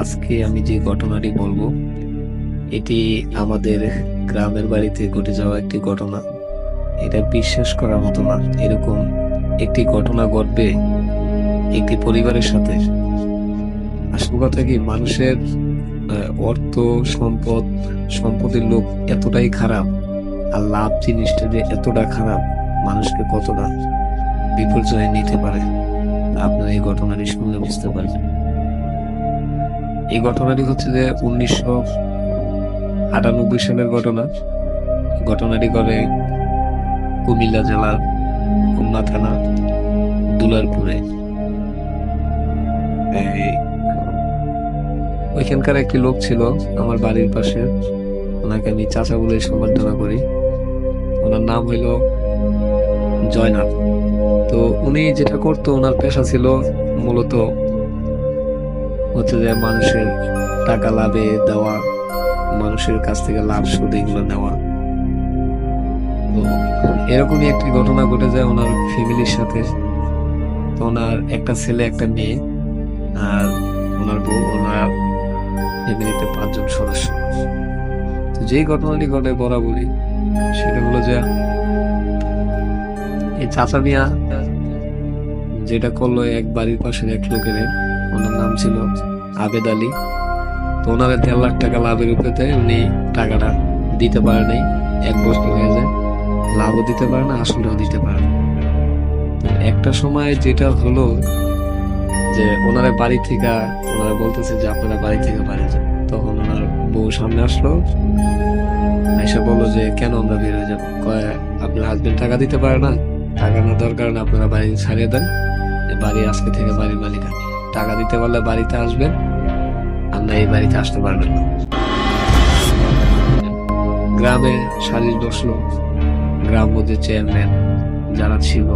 আজকে আমি যে ঘটনাটি বলব, এটি আমাদের গ্রামের বাড়িতে ঘটে যাওয়া একটি ঘটনা। এটা বিশ্বাস করার মতো না। এরকম একটি ঘটনা ঘটবে একটি পরিবারের সাথে। আসল কথা কি, মানুষের অর্থ, সম্পদ, সম্পদের লোক এতটাই খারাপ আর লাভ জিনিসটা যে এতটা খারাপ, মানুষকে কতটা বিপর্যয়ে নিতে পারে আপনার এই ঘটনাটি শুনলে বুঝতে পারবেন। এই ঘটনাটি হচ্ছে যে উনিশশো আটানব্বই সালের ঘটনা। ঘটনাটি করে কুমিল্লা জেলার খুলনা থানা দুলারপুরে ওইখানকার একটি লোক ছিল, আমার বাড়ির পাশে। ওনাকে আমি চাচা বলে সম্বর্ধনা করি। ওনার নাম হইল জয়নাথ তো উনি যেটা করতো, ওনার পেশা ছিল মূলত হচ্ছে যে মানুষের টাকা লাভে দেওয়া, মানুষের কাছ থেকে লাভ সুদ এগুলো নেওয়া। এরকমই একটি ঘটনা ঘটে যায় ওনার ফ্যামিলির সাথে। তো ওনার একটা ছেলে, একটা মেয়ে, আর ওনার বউ, ওনার ফ্যামিলিতে পাঁচজন সদস্য। তো যেই ঘটনাটি ঘটে বরাবরই সেটা হলো যে এই চাচা মিয়া যেটা করল এক বাড়ির পাশের এক লোকের। ওনার নাম ছিল আবেদ আলী। তো ওনার দেড় লাখ টাকা লাভের উপরে উনি টাকাটা দিতে পারে নাই, এক বছর হয়ে যায়। লাভও দিতে পারে না আসলেও দিতে পারে না। একটা সময় যেটা হলো যে ওনারা বাড়ি থেকে, ওনারা বলতেছে যে আপনারা বাড়ি থেকে বাড়ি যান। তখন ওনার বউ সামনে আসলো আইসা বলল যে, কেন আমরা বের হয়ে যাব? কয়, আপনার হাজবেন্ড টাকা দিতে পারে না? টাকা না দরকার না আপনারা বাড়ি ছাড়িয়ে দেন। বাড়ি আজকে থেকে বাড়ির মালিক। টাকা দিতে পারলে বাড়িতে আসবেন? না এই বাড়িতে আসতে পারবেন না। গ্রামে সারিস বসল গ্রাম যে চেয়ারম্যান যারা ছিল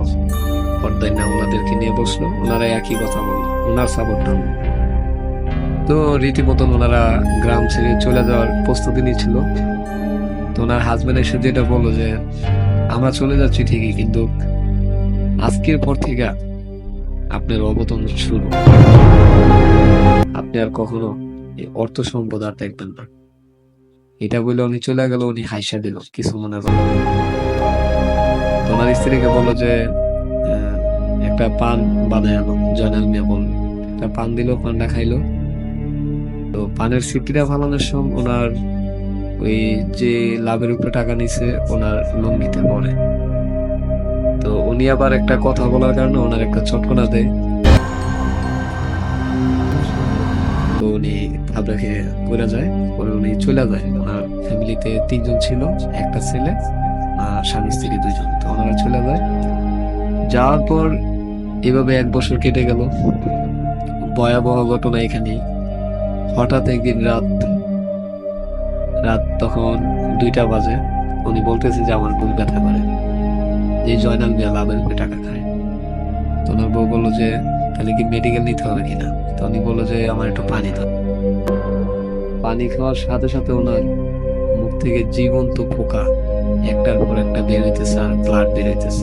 পর্দায় না ওনাদেরকে নিয়ে বসল। ওনারা একই কথা বলল। ওনার সাপোর্ট নাম তো রীতিমতন ওনারা গ্রাম ছেড়ে চলে যাওয়ার প্রস্তুতি নিয়েছিল তো ওনার হাজবেন্ড এসে যেটা বলল যে, আমরা চলে যাচ্ছি ঠিকই, কিন্তু আজকের পর থেকে আপনার অবতন শুরু। আপনি আর কখনো অর্থ সম্পদ আর দেখবেন না। এটা বলে উনি চলে গেল, উনি হাইসা দিল, কিছু মনে করল না। তো ওনার স্ত্রীকে বলল যে একটা পান বানায় আনো, জয়নাল মিয়া বলল। একটা পান দিল পানটা খাইলো তো পানের সিটিটা ফালানোর সময় ওনার ওই যে লাভের উপরে টাকা নিছে, ওনার লঙ্গিতে পড়ে তো উনি আবার একটা কথা বলার কারণে ওনার একটা চটকনা দেয়। তো উনি যায়, পরে উনি চলে যায়। ওনার ফ্যামিলিতে তিনজন ছিল, একটা ছেলে আর স্বামী, স্ত্রী দুইজন। তো ওনারা চলে যায়। যাওয়ার পর এভাবে এক বছর কেটে গেল। ভয়াবহ ঘটনা এখানে হঠাৎ একদিন রাত রাত তখন দুইটা বাজে। উনি বলতেছে যে আমার বুক ব্যথা করে। যে জয়নাল মিয়া লাভের উপরে টাকা খায়। তো ওনার বউ বলল যে, তাহলে কি মেডিকেল নিতে হবে কিনা তো উনি বলল যে, আমার একটু পানি দাও। পানি খাওয়ার সাথে সাথে ওনার মুখ থেকে জীবন্ত পোকা একটার পর একটা বের হইতেছে আর ব্লাড বের হইতেছে।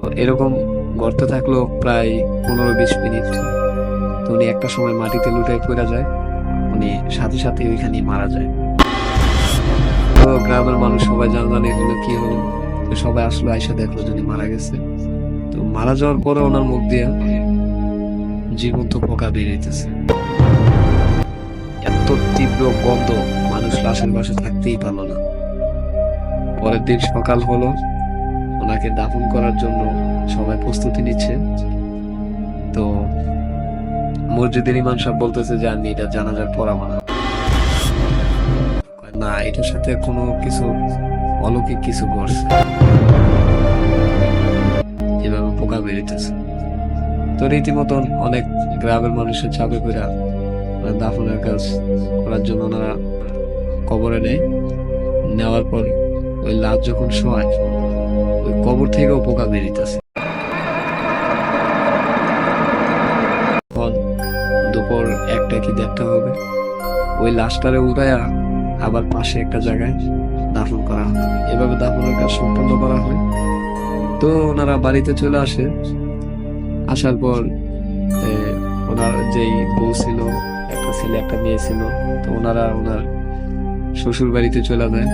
তো এরকম গর্তে থাকল প্রায় পনেরো বিশ মিনিট। তো উনি একটা সময় মাটিতে লুটাই পড়ে যায়। উনি সাথে সাথে ওইখানে মারা যায়। তো গ্রামের মানুষ সবাই জানলাম এগুলো কি হলো। সবাই আসলো, আইসা দেখল যদি মারা গেছে। তো মারা যাওয়ার পরে ওনার মুখ দিয়ে জীবন্ত পোকা বেরিয়েছে এত তীব্র গন্ধ মানুষ লাশের পাশে থাকতেই পারল না। পরের দিন সকাল হলো, ওনাকে দাফন করার জন্য সবাই প্রস্তুতি নিচ্ছে। তো মসজিদের ইমাম সাহেব বলতেছে যে, আমি এটা জানাজার পড়াবো না না, এটার সাথে কোনো কিছু অলৌকিক কিছু ঘটছে যেভাবে পোকা বেরিতেছে। তো রীতিমতন অনেক গ্রামের মানুষের চাপে করে দাফনের কাজ করার জন্য ওনারা কবরে নেয়। নেওয়ার পর ওই লাশ যখন শোয় ওই কবর থেকেও পোকা বেরিতেছে। দুপুর একটা কি দেড়টা হবে, ওই লাশটারে উঠায়া আবার পাশে একটা জায়গায় দাফন করা হয়। এভাবে দাফনের কাজ সম্পন্ন করা হয়। তো ওনারা বাড়িতে চলে আসে। আসার পর ওনার যেই বউ ছিল, একটা ছেলে, একটা মেয়ে ছিল, তো ওনারা ওনার শ্বশুর বাড়িতে চলে যায়।